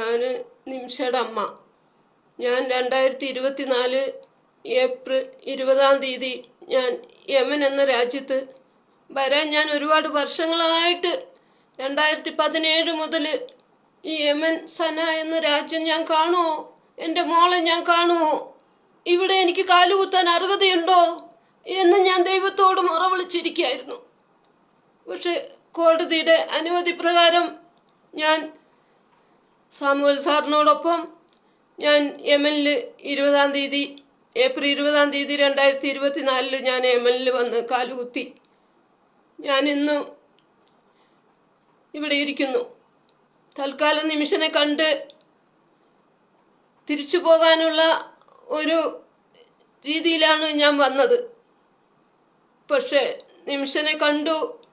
ഞാൻ നിമിഷയുടെ അമ്മ. ഞാൻ രണ്ടായിരത്തി ഇരുപത്തിനാല് ഏപ്രിൽ ഇരുപതാം തീയതി ഞാൻ യമൻ എന്ന രാജ്യത്ത് വരാൻ ഞാൻ ഒരുപാട് വർഷങ്ങളായിട്ട് രണ്ടായിരത്തി പതിനേഴ് മുതൽ ഈ യമൻ സന എന്ന രാജ്യം ഞാൻ കാണുമോ എന്റെ മോളെ ഞാൻ കാണുമോ ഇവിടെ എനിക്ക് കാലുകുത്താൻ അർഹതയുണ്ടോ? എന്ന് ഞാൻ ദൈവത്തോട് മുറ വിളിച്ചിരിക്കുകയായിരുന്നു. പക്ഷെ കോടതിയുടെ അനുമതി പ്രകാരം ഞാൻ സാമുവൽ സാറിനോടൊപ്പം ഞാൻ യമനിൽ ഇരുപതാം തീയതി ഏപ്രിൽ ഇരുപതാം തീയതി രണ്ടായിരത്തി ഇരുപത്തിനാലിൽ ഞാൻ യമനിൽ വന്ന് കാലുകുത്തി. ഞാൻ ഇന്ന് ഇവിടെ ഇരിക്കുന്നു. തൽക്കാലം നിമിഷനെ കണ്ട് തിരിച്ചു പോകാനുള്ള ഒരു രീതിയിലാണ് ഞാൻ വന്നത്. പക്ഷേ നിമിഷനെ കണ്ടു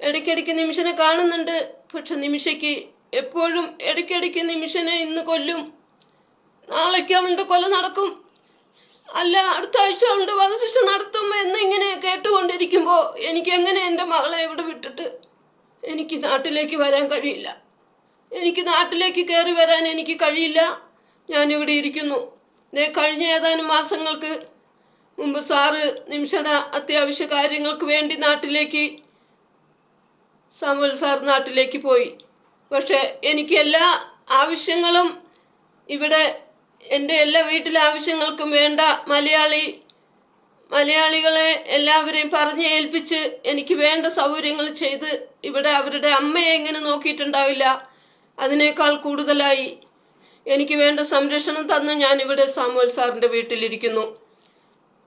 ഇടയ്ക്കിടയ്ക്ക് നിമിഷനെ കാണുന്നുണ്ട്. പക്ഷെ നിമിഷയ്ക്ക് എപ്പോഴും ഇടയ്ക്കിടയ്ക്ക് നിമിഷനെ ഇന്ന് കൊല്ലും. നാളേക്ക് അവളുടെ കൊല നടക്കും. അല്ല അടുത്ത ആഴ്ച അവളുടെ വധശിക്ഷ നടത്തും എന്നിങ്ങനെ കേട്ടുകൊണ്ടിരിക്കുമ്പോൾ എനിക്ക് എങ്ങനെ എന്റെ മകളെ ഇവിടെ വിട്ടിട്ട് എനിക്ക് നാട്ടിലേക്ക് വരാൻ കഴിയില്ല? എനിക്ക് നാട്ടിലേക്ക് കയറി വരാൻ എനിക്ക് കഴിയില്ല. ഞാനിവിടെ ഇരിക്കുന്നു. ദേ കഴിഞ്ഞ ഏതാനും മാസങ്ങൾക്ക് മുമ്പ് സാറ് നിമിഷട അത്യാവശ്യ കാര്യങ്ങൾക്ക് വേണ്ടി നാട്ടിലേക്ക് സാമുവൽ സാർ നാട്ടിലേക്ക് പോയി. പക്ഷെ എനിക്ക് എല്ലാ ആവശ്യങ്ങളും ഇവിടെ എന്റെ എല്ലാ വീട്ടിലെ ആവശ്യങ്ങൾക്കും വേണ്ട മലയാളി മലയാളികളെ എല്ലാവരെയും പറഞ്ഞ് ഏൽപ്പിച്ച് എനിക്ക് വേണ്ട സൗകര്യങ്ങൾ ചെയ്ത് ഇവിടെ അവരുടെ അമ്മയെ എങ്ങനെ നോക്കിയിട്ടുണ്ടാവില്ല അതിനേക്കാൾ കൂടുതലായി എനിക്ക് വേണ്ട സംരക്ഷണം തന്ന് ഞാൻ ഇവിടെ സാമുവൽ സാറിന്റെ വീട്ടിലിരിക്കുന്നു.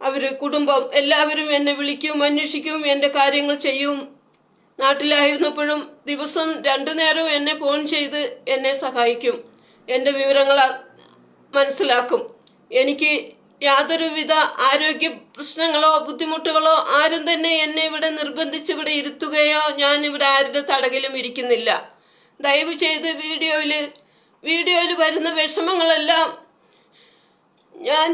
അവർ കുടുംബം എല്ലാവരും എന്നെ വിളിക്കും അന്വേഷിക്കും എന്റെ കാര്യങ്ങൾ ചെയ്യും. നാട്ടിലായിരുന്നപ്പോഴും ദിവസം രണ്ടു നേരവും എന്നെ ഫോൺ ചെയ്ത് എന്നെ സഹായിക്കും. എന്റെ വിവരങ്ങൾ മനസ്സിലാക്കും. എനിക്ക് യാതൊരുവിധ ആരോഗ്യ പ്രശ്നങ്ങളോ ബുദ്ധിമുട്ടുകളോ ആരും തന്നെ എന്നെ ഇവിടെ നിർബന്ധിച്ച് ഇവിടെ ഇരുത്തുകയോ ഞാൻ ഇവിടെ ആരുടെ തടകിലും ഇരിക്കുന്നില്ല. ദയവ് ചെയ്ത് വീഡിയോയിൽ വീഡിയോയിൽ വരുന്ന വിഷമങ്ങളെല്ലാം ഞാൻ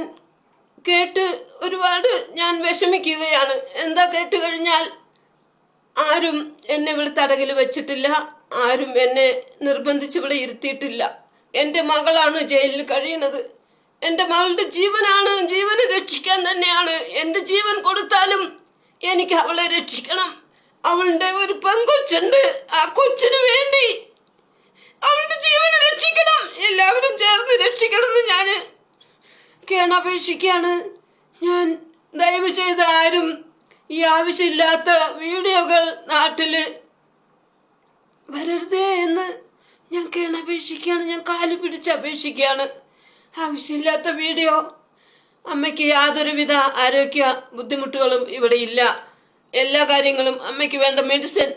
കേട്ട് ഒരുപാട് ഞാൻ വിഷമിക്കുകയാണ്. എന്താ കേട്ട് കഴിഞ്ഞാൽ ആരും എന്നെ ഇവിടെ തടകിൽ വെച്ചിട്ടില്ല. ആരും എന്നെ നിർബന്ധിച്ച് ഇവിടെ ഇരുത്തിയിട്ടില്ല. എന്റെ മകളാണ് ജയിലിൽ കഴിയുന്നത്. എന്റെ മകളുടെ ജീവനാണ്. ജീവനെ രക്ഷിക്കാൻ തന്നെയാണ്. എന്റെ ജീവൻ കൊടുത്താലും എനിക്ക് അവളെ രക്ഷിക്കണം. അവളുടെ ഒരു പെങ്കൊച്ചുണ്ട്. ആ കൊച്ചിന് വേണ്ടി അവളുടെ ജീവനെ രക്ഷിക്കണം. എല്ലാവരും ചേർന്ന് രക്ഷിക്കണമെന്ന് ഞാൻ കേണപേക്ഷിക്കുകയാണ്. ഞാൻ ദയവ് ചെയ്ത് ആരും ഈ ആവശ്യമില്ലാത്ത വീഡിയോകൾ നാട്ടിൽ വരരുതേ എന്ന് ഞാൻ കേണപേക്ഷിക്കുകയാണ്. ഞാൻ കാൽ പിടിച്ച് അപേക്ഷിക്കുകയാണ്. ആവശ്യമില്ലാത്ത വീഡിയോ. അമ്മയ്ക്ക് യാതൊരുവിധ ആരോഗ്യ ബുദ്ധിമുട്ടുകളും ഇവിടെ ഇല്ല. എല്ലാ കാര്യങ്ങളും അമ്മയ്ക്ക് വേണ്ട മെഡിസിൻ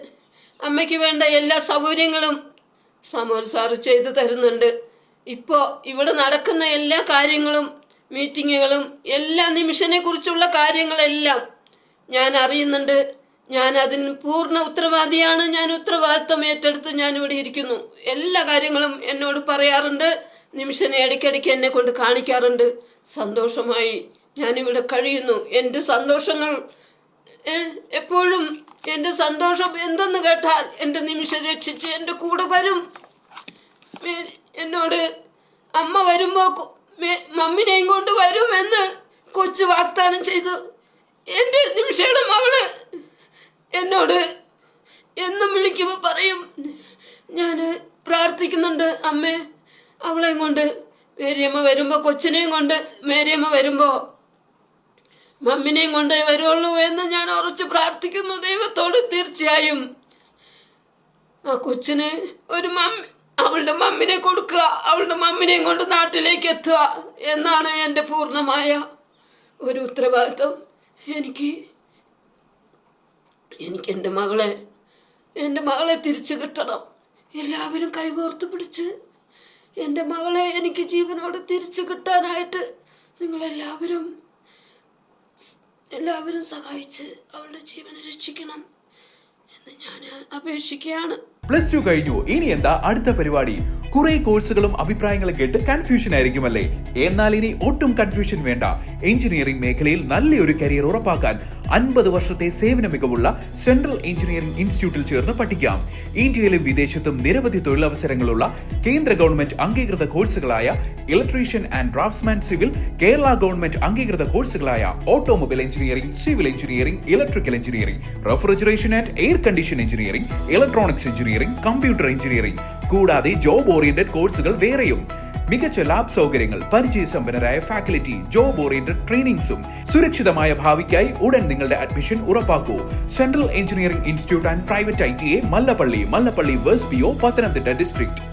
അമ്മയ്ക്ക് വേണ്ട എല്ലാ സൗകര്യങ്ങളും സമോൽ സാറ് ചെയ്തു തരുന്നുണ്ട്. ഇപ്പോൾ ഇവിടെ നടക്കുന്ന എല്ലാ കാര്യങ്ങളും മീറ്റിങ്ങുകളും എല്ലാ നിമിഷനെ കുറിച്ചുള്ള കാര്യങ്ങളെല്ലാം ഞാൻ അറിയുന്നുണ്ട് ഞാൻ അതിന് പൂർണ ഉത്തരവാദിയാണ്. ഞാൻ ഉത്തരവാദിത്വം ഏറ്റെടുത്ത് ഞാൻ ഇവിടെ ഇരിക്കുന്നു. എല്ലാ കാര്യങ്ങളും എന്നോട് പറയാറുണ്ട്. നിമിഷനെ ഇടയ്ക്കിടയ്ക്ക് എന്നെ കൊണ്ട് കാണിക്കാറുണ്ട്. സന്തോഷമായി ഞാനിവിടെ കഴിയുന്നു. എന്റെ സന്തോഷങ്ങൾ എപ്പോഴും എന്റെ സന്തോഷം എന്തെന്ന് കേട്ടാൽ എന്റെ നിമിഷം രക്ഷിച്ച് എന്റെ കൂടെ വരും. എന്നോട് അമ്മ വരുമ്പോ മമ്മിനെയും കൊണ്ട് വരുമെന്ന് കൊച്ചു വാഗ്ദാനം ചെയ്തു. എന്റെ നിമിഷയുടെ മകൾ എന്നോട് എന്നും വിളിക്കുമ്പോൾ പറയും ഞാൻ പ്രാർത്ഥിക്കുന്നുണ്ട് അമ്മേ അവളെയും കൊണ്ട് മേരിയമ്മ വരുമ്പോൾ കൊച്ചിനെയും കൊണ്ട് മേരിയമ്മ വരുമ്പോൾ മമ്മിനെയും കൊണ്ടേ വരുള്ളൂ എന്ന് ഞാൻ ഉറച്ച് പ്രാർത്ഥിക്കുന്നു ദൈവത്തോട് തീർച്ചയായും. ആ കൊച്ചിന് ഒരു മമ്മി അവളുടെ മമ്മിനെ കൊടുക്കുക അവളുടെ മമ്മിനെയും കൊണ്ട് നാട്ടിലേക്ക് എത്തുക എന്നാണ് എന്റെ പൂർണമായ ഒരു ഉത്തരവാദിത്വം. എനിക്ക് എനിക്ക് എന്റെ മകളെ എന്റെ മകളെ തിരിച്ചു കിട്ടണം. എല്ലാവരും കൈകോർത്ത് പിടിച്ച് എന്റെ മകളെ എനിക്ക് ജീവനോട് തിരിച്ചു കിട്ടാനായിട്ട് നിങ്ങളെല്ലാവരും എല്ലാവരും സഹായിച്ച് അവളുടെ ജീവനെ രക്ഷിക്കണം എന്ന് ഞാൻ അപേക്ഷിക്കുകയാണ്. പ്ലസ് ടു കഴിഞ്ഞു. ഇനി എന്താ അടുത്ത പരിപാടി? കുറെ കോഴ്സുകളും അഭിപ്രായങ്ങളും കേട്ട് കൺഫ്യൂഷൻ ആയിരിക്കുമല്ലേ? എന്നാൽ ഇനി ഒട്ടും കൺഫ്യൂഷൻ വേണ്ട. എഞ്ചിനീയറിംഗ് മേഖലയിൽ നല്ലൊരു കരിയർ ഉറപ്പാക്കാൻ അൻപത് വർഷത്തെ സേവന മികവുള്ള സെൻട്രൽ എഞ്ചിനീയറിംഗ് ഇൻസ്റ്റിറ്റ്യൂട്ടിൽ ചേർന്ന് പഠിക്കാം. ഇന്ത്യയിലും വിദേശത്തും നിരവധി തൊഴിലവസരങ്ങളുള്ള കേന്ദ്ര ഗവൺമെന്റ് അംഗീകൃത കോഴ്സുകളായ electrician and draftsman civil Kerala government അംഗീകൃത കോഴ്സുകളായ automobile engineering civil engineering electrical engineering refrigeration and air condition engineering electronics engineering computer engineering കൂടാതെ ജോബ് ഓറിയന്റഡ് കോഴ്സുകൾ വേറെയും. മികച്ച ലാബ് സൗകര്യങ്ങൾ പരിചയസമ്പന്നരായ ഫാക്കൽറ്റി ജോബ് ഓറിയന്റഡ് ട്രെയിനിങ്സും സുരക്ഷിതമായ ഭാവിക്കായി ഉടൻ നിങ്ങളുടെ admission ഉറപ്പാക്കൂ. Central engineering institute and private I T A Mallappally Mallappally verse P O Pathanamthitta district